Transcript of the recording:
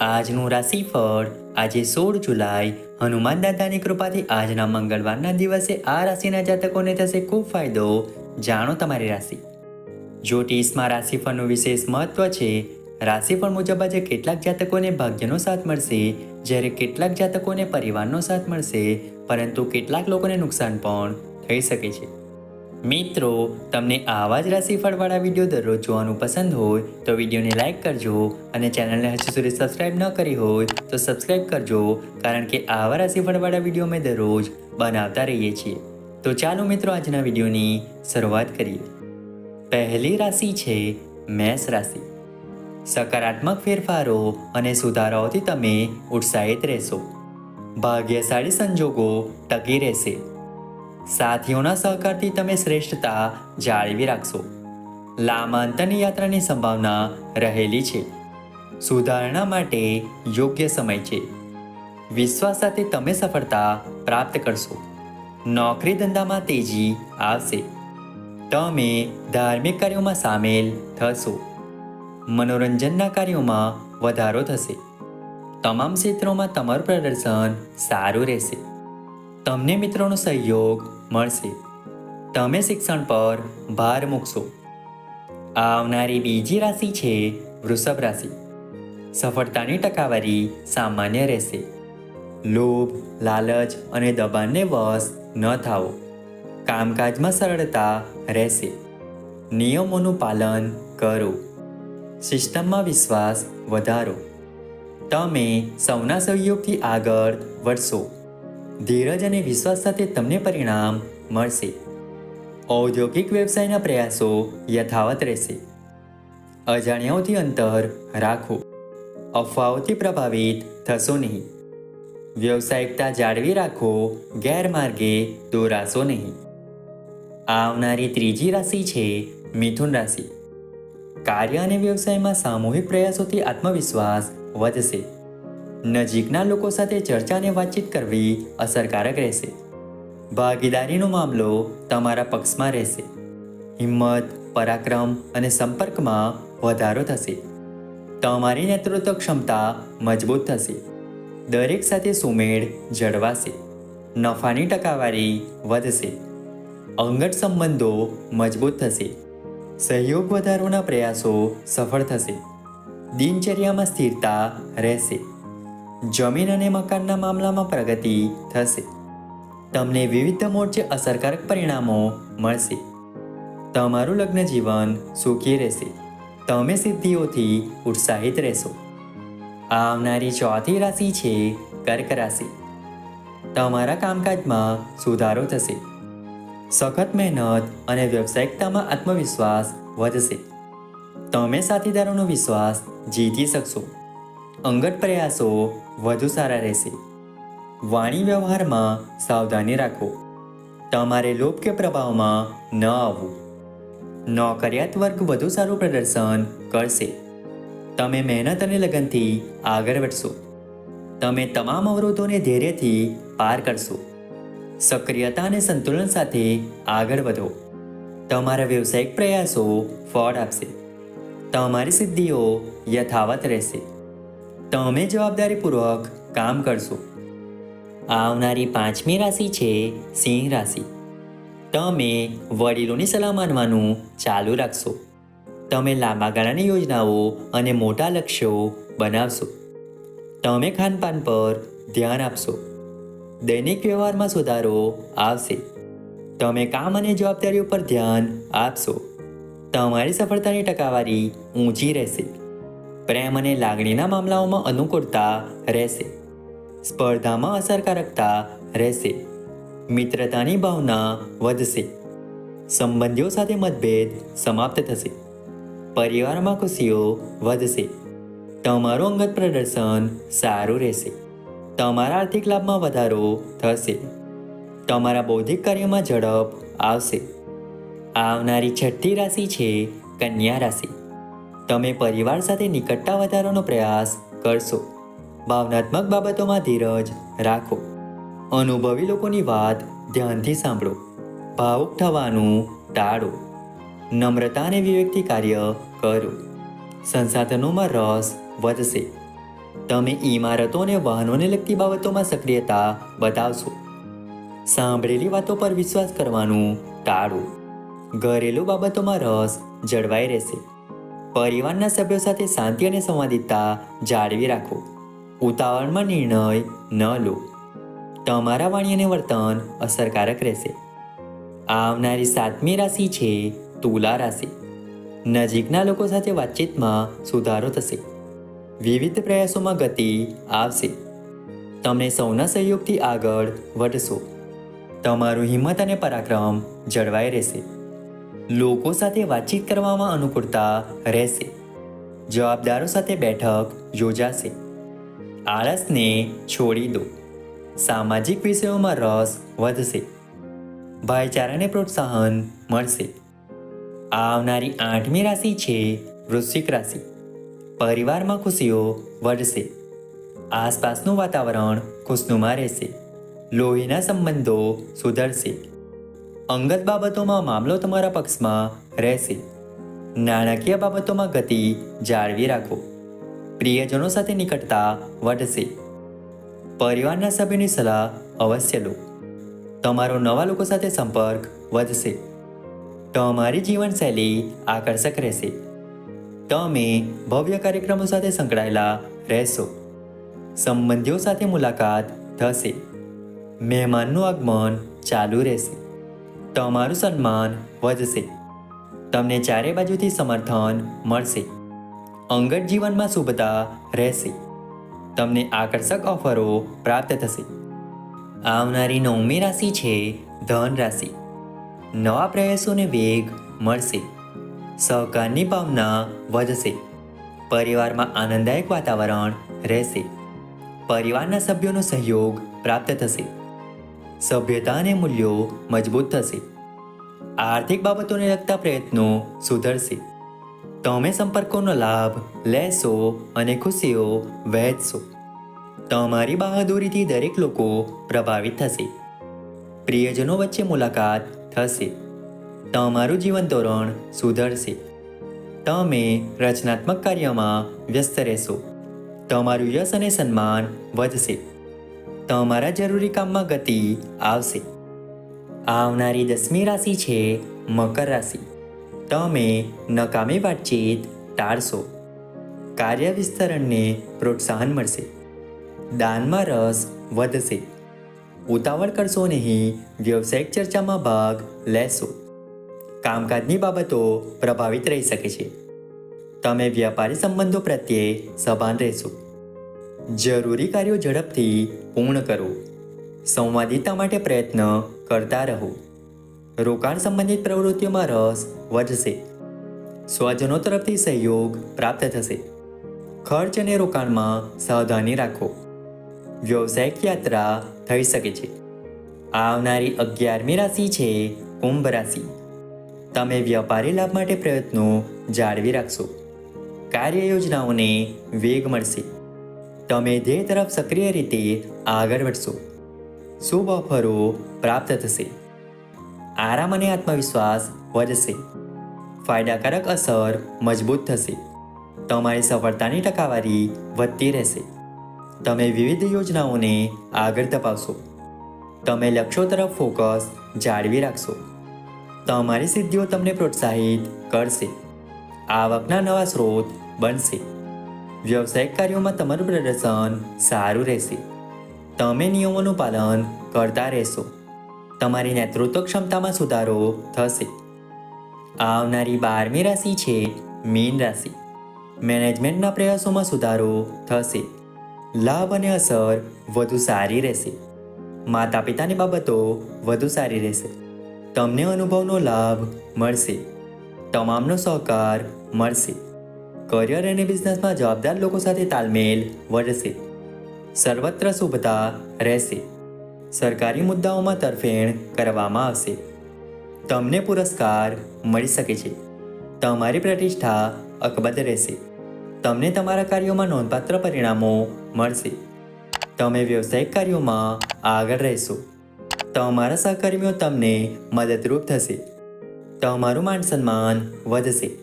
આજનું રાશિફળ. આજે સોળ જુલાઈ. હનુમાન દાદાની કૃપાથી આજના મંગળવારના દિવસે આ રાશિના જાતકોને થશે ખૂબ ફાયદો. જાણો તમારી રાશિ. જ્યોતિષમાં રાશિફળનું વિશેષ મહત્વ છે. રાશિફળ મુજબ આજે કેટલાક જાતકોને ભાગ્યનો સાથ મળશે. જ્યારે કેટલાક જાતકોને પરિવારનો સાથ મળશે. પરંતુ કેટલાક લોકોને નુકસાન પણ થઈ શકે છે. મિત્રો, તમને આવા જ રાશિફળવાળા વીડિયો દરરોજ જોવાનું પસંદ હોય, તો વિડીયોને લાઇક કરજો અને ચેનલને હજુ સુધી સબસ્ક્રાઇબ ન કરી હોય, તો સબસ્ક્રાઇબ કરજો, કારણ કે આવા રાશિફળવાળા વીડિયો અમે દરરોજ બનાવતા રહીએ છીએ. તો ચાલો મિત્રો, આજના વિડીયોની શરૂઆત કરીએ. પહેલી રાશિ છે મેષ રાશિ. સકારાત્મક ફેરફારો અને સુધારાઓથી તમે ઉત્સાહિત રહેશો. ભાગ્યશાળી સંજોગો ટકી રહેશે. સાથીઓના સહકારથી તમે શ્રેષ્ઠતા જાળવી રાખશો. લાંબા અંતરની યાત્રાની સંભાવના રહેલી છે. સુધારણા માટે યોગ્ય સમય છે. વિશ્વાસ સાથે તમે સફળતા પ્રાપ્ત કરશો. નોકરી ધંધામાં તેજી આવશે. તમે ધાર્મિક કાર્યોમાં સામેલ થશો. મનોરંજનના કાર્યોમાં વધારો થશે. તમામ ક્ષેત્રોમાં તમારું પ્રદર્શન સારું રહેશે. તમને મિત્રોનો સહયોગ મળશે. તમે શિક્ષણ પર ભાર મૂકશો. આવનારી બીજી રાશિ છે વૃષભ રાશિ. સફળતાની ટકાવારી સામાન્ય રહેશે. લોભ, લાલચ અને દબાણને વશ ન થાઓ. કામકાજમાં સરળતા રહેશે. નિયમોનું પાલન કરો. સિસ્ટમમાં વિશ્વાસ વધારો. તમે સૌના સહયોગથી આગળ વધશો. ધીરજ અને વિશ્વાસ સાથે તમને પરિણામ મળશે. ઔદ્યોગિક વ્યવસાયના પ્રયાસો યથાવત રહેશે. અજાણ્યાઓથી અંતર રાખો. અફવાઓથી પ્રભાવિત થશો નહીં. વ્યવસાયિકતા જાળવી રાખો, ગેરમાર્ગે દોરાશો નહીં. આવનારી ત્રીજી રાશિ છે મિથુન રાશિ. કાર્ય અને વ્યવસાયમાં સામૂહિક પ્રયાસોથી આત્મવિશ્વાસ વધશે. નજીકના લોકો સાથે ચર્ચા અને વાતચીત કરવી અસરકારક રહેશે. ભાગીદારીનો મામલો તમારા પક્ષમાં રહેશે. હિંમત, પરાક્રમ અને સંપર્કમાં વધારો થશે. તમારી નેતૃત્વ ક્ષમતા મજબૂત થશે. દરેક સાથે સુમેળ જળવાશે. નફાની ટકાવારી વધશે. અંગત સંબંધો મજબૂત થશે. સહયોગ વધારવાના પ્રયાસો સફળ થશે. દિનચર્યામાં સ્થિરતા રહેશે. જમીન અને મકાનના મામલામાં પ્રગતિ થશે. તમને વિવિધ મોરચે અસરકારક પરિણામો મળશે. તમારું લગ્ન જીવન સુખી રહેશે. તમે સિદ્ધિઓથી ઉત્સાહિત રહેશો. આવનારી ચોથી રાશિ છે કર્ક રાશિ. તમારા કામકાજમાં સુધારો થશે. સખત મહેનત અને વ્યવસાયિકતામાં આત્મવિશ્વાસ વધશે. તમે સાથીદારોનો વિશ્વાસ જીતી શકશો. અંગત પ્રયાસો વધુ સારા રહેશે. વાણી વ્યવહારમાં સાવધાની રાખો. તમારે લોભ કે પ્રભાવમાં ન આવવું. નોકરિયાત વર્ગ વધુ સારું પ્રદર્શન કરશે. તમે મહેનત અને લગનથી આગળ વધશો. તમે તમામ અવરોધોને ધૈર્યથી પાર કરશો. સક્રિયતા અને સંતુલન સાથે આગળ વધો. તમારા વ્યવસાયિક પ્રયાસો ફળ આપશે. તમારી સિદ્ધિઓ યથાવત રહેશે. તમે જવાબદારીપૂર્વક કામ કરશો. આવનારી પાંચમી રાશિ છે સિંહ રાશિ. તમે વડીલોની સલાહ માનવાનું ચાલુ રાખશો. તમે લાંબા ગાળાની યોજનાઓ અને મોટા લક્ષ્યો બનાવશો. તમે ખાનપાન પર ધ્યાન આપશો. દૈનિક વ્યવહારમાં સુધારો આવશે. તમે કામ અને જવાબદારીઓ પર ધ્યાન આપશો. તમારી સફળતાની ટકાવારી ઊંચી રહેશે. પ્રેમ અને લાગણીના મામલાઓમાં અનુકૂળતા રહેશે. સ્પર્ધામાં અસરકારકતા રહેશે. મિત્રતાની ભાવના વધશે. સંબંધીઓ સાથે મતભેદ સમાપ્ત થશે. પરિવારમાં ખુશીઓ વધશે. તમારું અંગત પ્રદર્શન સારું રહેશે. તમારા આર્થિક લાભમાં વધારો થશે. તમારા બૌદ્ધિક કાર્યમાં ઝડપ આવશે. આવનારી છઠ્ઠી રાશિ છે કન્યા રાશિ. તમે પરિવાર સાથે નિકટતા વધારવાનો પ્રયાસ કરશો. ભાવનાત્મક બાબતોમાં ધીરજ રાખો. અનુભવી લોકોની વાત ધ્યાનથી સાંભળો. ભાવુક થવાનું ટાળો. નમ્રતા અને વિવેકથી કાર્ય કરો. સંસાધનોમાં રસ વધશે. તમે ઇમારતો અને વાહનોને લગતી બાબતોમાં સક્રિયતા બતાવશો. સાંભળેલી વાતો પર વિશ્વાસ કરવાનું ટાળો. ઘરેલું બાબતોમાં રસ જળવાઈ રહેશે. પરિવારના સભ્યો સાથે શાંતિ અને સંવાદિતતા જાળવી રાખો. ઉતાવળમાં નિર્ણય ન લો. તમારા વાણી અને વર્તન અસરકારક રહેશે. આવનારી સાતમી રાશિ છે તુલા રાશિ. નજીકના લોકો સાથે વાતચીતમાં સુધારો થશે. વિવિધ પ્રયાસોમાં ગતિ આવશે. તમને સૌના સહયોગથી આગળ વધશો. તમારું હિંમત અને પરાક્રમ જળવાઈ રહેશે. લોકો સાથે વાતચીત કરવામાં અનુકૂળતા રહેશે. જવાબદારો સાથે બેઠક યોજાશે. આળસને છોડી દો. સામાજિક વિષયોમાં રસ વધશે. ભાઈચારાને પ્રોત્સાહન મળશે. આવનારી આઠમી રાશિ છે વૃશ્ચિક રાશિ. પરિવારમાં ખુશીઓ વધશે. આસપાસનું વાતાવરણ ખુશનુમા રહેશે. લોહીના સંબંધો સુધરશે. અંગત બાબતોમાં મામલો તમારા પક્ષમાં રહેશે. નાણાકીય બાબતોમાં ગતિ જાળવી રાખો. પ્રિયજનો સાથે નિકટતા વધશે. પરિવારના સભ્યોની સલાહ અવશ્ય લો. તમારો નવા લોકો સાથે સંપર્ક વધશે. તમારી જીવનશૈલી આકર્ષક રહેશે. તમે ભવ્ય કાર્યક્રમો સાથે સંકળાયેલા રહેશો. સંબંધીઓ સાથે મુલાકાત થશે. મહેમાનનું આગમન ચાલુ રહેશે. તમારું સન્માન વધશે. તમને ચારે બાજુથી સમર્થન મળશે. અંગત જીવનમાં શુભતા રહેશે. તમને આકર્ષક ઓફરો પ્રાપ્ત થશે. આવનારી નવમી રાશિ છે ધન રાશિ. નવા પ્રયાસોને વેગ મળશે. સહકારની ભાવના વધશે. પરિવારમાં આનંદદાયક વાતાવરણ રહેશે. પરિવારના સભ્યોનો સહયોગ પ્રાપ્ત થશે. સભ્યતા અને મૂલ્યો મજબૂત થશે. આર્થિક બાબતોને લગતા પ્રયત્નો સુધરશે. તમે સંપર્કોનો લાભ લેશો અને ખુશીઓ વહેંચશો. તમારી બહાદુરીથી દરેક લોકો પ્રભાવિત થશે. પ્રિયજનો વચ્ચે મુલાકાત થશે. તમારું જીવન ધોરણ સુધરશે. તમે રચનાત્મક કાર્યમાં વ્યસ્ત રહેશો. તમારું યશ અને સન્માન વધશે. તમારા જરૂરી કામમાં ગતિ આવશે. આવનારી દસમી રાશિ છે મકર રાશિ. તમે નકામી વાતચીત ટાળશો. કાર્ય વિસ્તરણને પ્રોત્સાહન મળશે. દાનમાં રસ વધશે. ઉતાવળ કરશો નહીં, વ્યવસાયિક ચર્ચામાં ભાગ લેશો. કામકાજની બાબતો પ્રભાવિત રહી શકે છે. તમે વ્યાપારી સંબંધો પ્રત્યે સભાન રહેશો. જરૂરી કાર્યો ઝડપથી પૂર્ણ કરો. સંવાદિતા માટે પ્રયત્ન કરતા રહો. રોકાણ સંબંધિત પ્રવૃત્તિઓમાં રસ વધશે. સ્વજનો તરફથી સહયોગ પ્રાપ્ત થશે. ખર્ચ અને રોકાણમાં સાવધાની રાખો. વ્યવસાયિક યાત્રા થઈ શકે છે. આવનારી અગિયારમી રાશિ છે કુંભ રાશિ. તમે વ્યાપારી લાભ માટે પ્રયત્નો જાળવી રાખશો. કાર્ય યોજનાઓને વેગ મળશે. તમે ધ્યેય તરફ સક્રિય રીતે આગળ વધશો શુભ ઓફરો પ્રાપ્ત થશે આરામ અને આત્મવિશ્વાસ વધશે ફાયદાકારક અસર મજબૂત થશે તમારી સફળતાની ટકાવારી વધતી રહેશે તમે વિવિધ યોજનાઓને આગળ ધપાવશો તમે લક્ષ્યો તરફ ફોકસ જાળવી રાખશો તમારી સિદ્ધિઓ તમને પ્રોત્સાહિત કરશે આવકના નવા સ્ત્રોત બનશે વ્યવસાયિક કાર્યોમાં તમારું પ્રદર્શન સારું રહેશે. તમે નિયમોનું પાલન કરતા રહેશો. તમારી નેતૃત્વ ક્ષમતામાં સુધારો થશે. આવનારી બારમી રાશિ છે મીન રાશિ. મેનેજમેન્ટના પ્રયાસોમાં સુધારો થશે. લાભ અને અસર વધુ સારી રહેશે. માતા પિતાની બાબતો વધુ સારી રહેશે. તમને અનુભવનો લાભ મળશે. તમામનો સહકાર મળશે. કરિયર અને બિઝનેસમાં જવાબદાર લોકો સાથે તાલમેલ વધશે સર્વત્ર શુભતા રહેશે. સરકારી મુદ્દાઓમાં તરફેણ કરવામાં આવશે. તમને પુરસ્કાર મળી શકે છે. તમારી પ્રતિષ્ઠા અકબદ્ધ રહેશે. તમને તમારા કાર્યોમાં નોંધપાત્ર પરિણામો મળશે. તમે વ્યવસાયિક કાર્યોમાં આગળ રહેશો. તમારા સહકર્મીઓ તમને મદદરૂપ થશે. તમારું માન સન્માન વધશે.